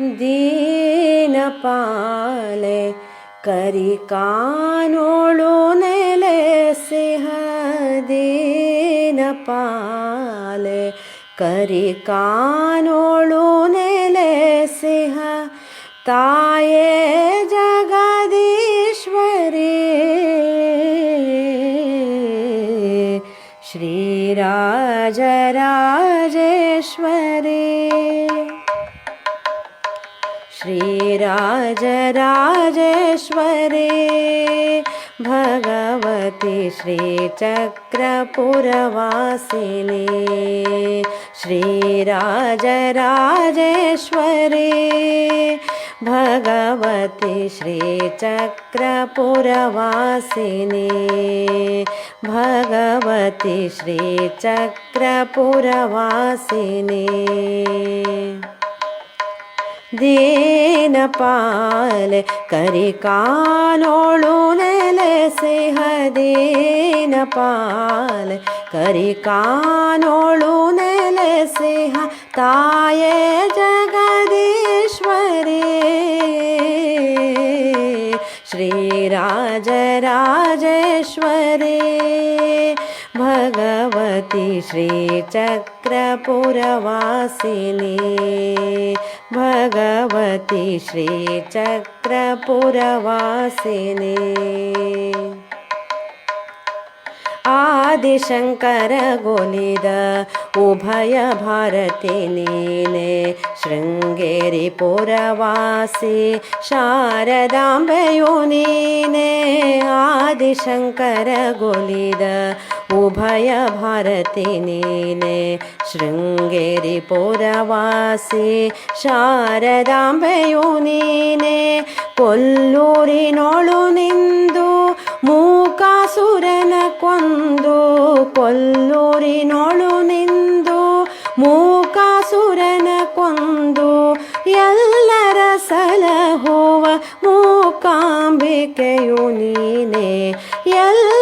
दीनपाले करिकानोळु नेलेसिह दीनपाले करिकानोळु नेलेसिह ताये जगदीश्वरी। श्रीराजराजेश्वरी श्रीराजराजेश्वरी भगवती श्रीचक्रपुरवासिनी श्रीराजराजेश्वरी भगवती श्रीचक्रपुरवासिनी भगवती श्रीचक्रपुरवासिनी दीनपाल करिकानोळु नेलेसिह दीनपाल करिकानोळु नेलेसिह ताये जगदीश्वरी। श्रीराजराजेश्वरी भगवती श्रीचक्रपुरवासिनी भगवती श्रीचक्रपुरवासिनी। आदिशङ्कर गोलिद उभय भारतिनीने शृङ्गेरि पुरवासि शारदाम्बयोनीने आदिशङ्कर ഉഭയഭാരതിനീലെ ശൃംഗേരി പുരവാസി ശാരദാംബയു നീനെ കൊല്ലൂരിനോളു നിന്തു മൂകാസുരന കൊന്തു കൊല്ലൂരിനോളു നിന്തു ಮೂಕಾಸುರನ ಕೊಂದು ಎಲ್ಲರ ಸಲಹುವ ಮೂಕಾಂಬಿಕೆಯು ನೀನೆ ಎಲ್ಲ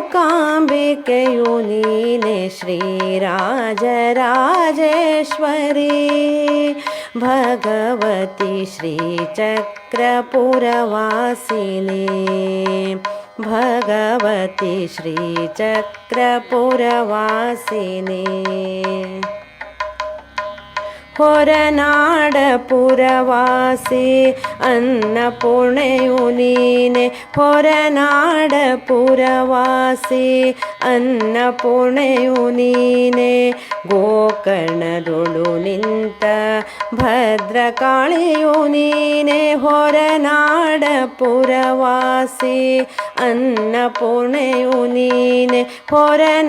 काम्बे श्रीराजराजेश्वरी भगवति श्रीचक्रपुरवासिने भगवति श्रीचक्रपुरवासिने। ಹೊರನಾಡಪುರವಾಸಿ ಅನ್ನಪೂರ್ಣೆಯು ನೀನೆ ಹೊರನಾಡಪುರವಾಸಿ ಅನ್ನಪೂರ್ಣೆಯು ನೀನೆ ಗೋಕರ್ಣದೊಳು ನಿಂತ ಭದ್ರಕಾಳಿಯು ನೀನೆ ಹೊರನಾಡಪುರವಾಸಿ ಅನ್ನಪೂರ್ಣೆಯು ನೀನೆ ಹೊರನಾಡಪುರವಾಸಿ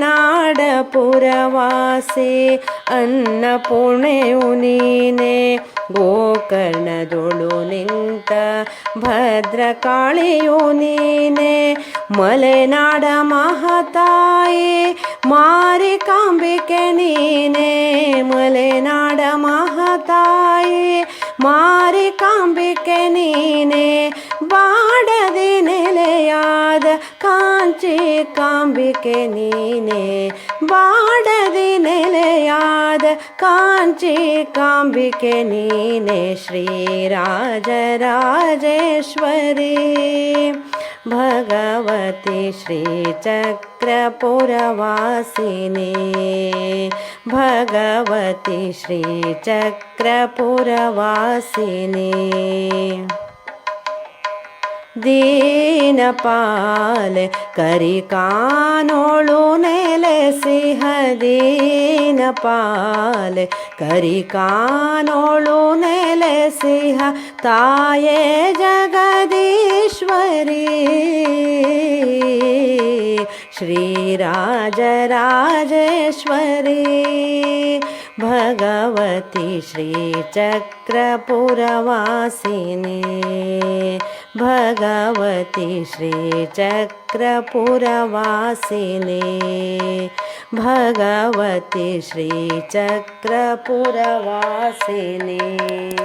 ಅನ್ನಪೂರ್ಣೆಯು ನೀನೆ ಗೋಕರ್ಣದೊಳು ನಿಂತ ಭದ್ರಕಾಳಿಯು ನೀನೆ ಮಲೆನಾಡ ಮಹತಾಯಿ ಮಾರಿಕಾಂಬಿಕೆ ನೀನೆ ಮಲೆನಾಡ ಮಹತಾಯಿ ಮಾರಿಕಾಂಬಿಕೆ ನೀನೆ காம்பிக்கை நீனே வாடதி நிலையாத காஞ்சி காம்பிக்கை நீனே ஸ்ரீராஜராஜேஸ்வரி भगवति श्री भगवति भगवती दीनपाल करिकानोळु नेलेसिह दीनपाल करिकानोळु नेलेसिह ताये जगदीश्वरी श्रीराजराजेश्वरी भगवती श्रीचक्रपुरवासिनी। भगवती श्रीचक्रपुरवासिनी। भगवती श्रीचक्रपुरवासिनी।